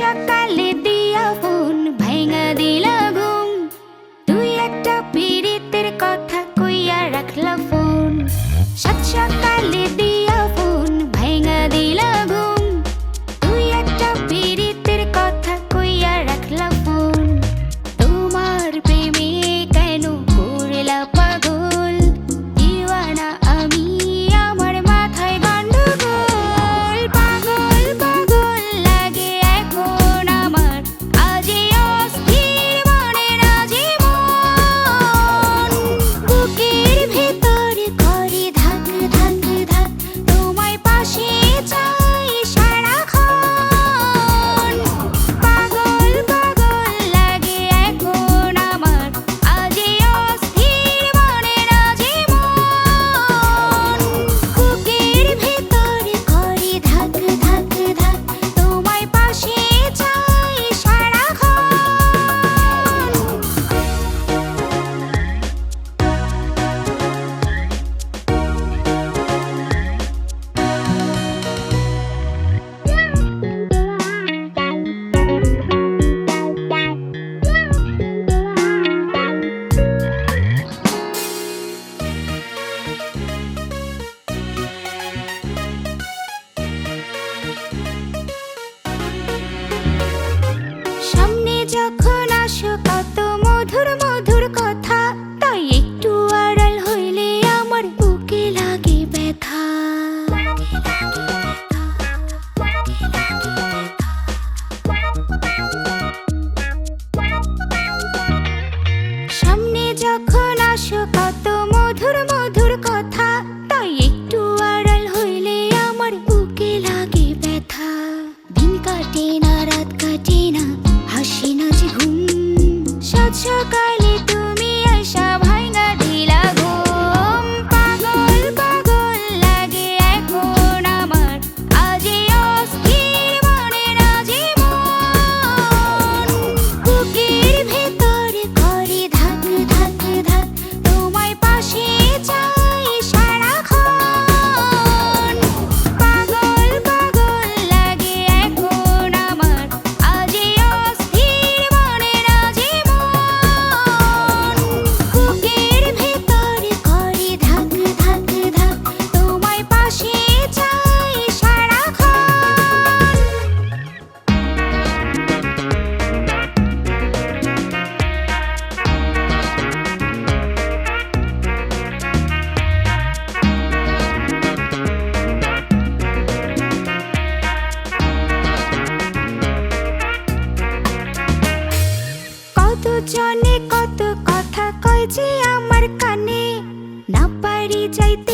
সকালে যখন আসো কত মধুর মধুর কথা, তাই একটু আড়াল হইলে আমার বুকে লাগে ব্যথা। সামনে যখন আসো কত মধুর মধুর কথা, তাই একটু আড়াল হইলে আমার বুকে লাগে ব্যথা। দিন কাটে নারা sugar দুজনে কত কথা কয় যে আমার কানে। না পারি যাইতে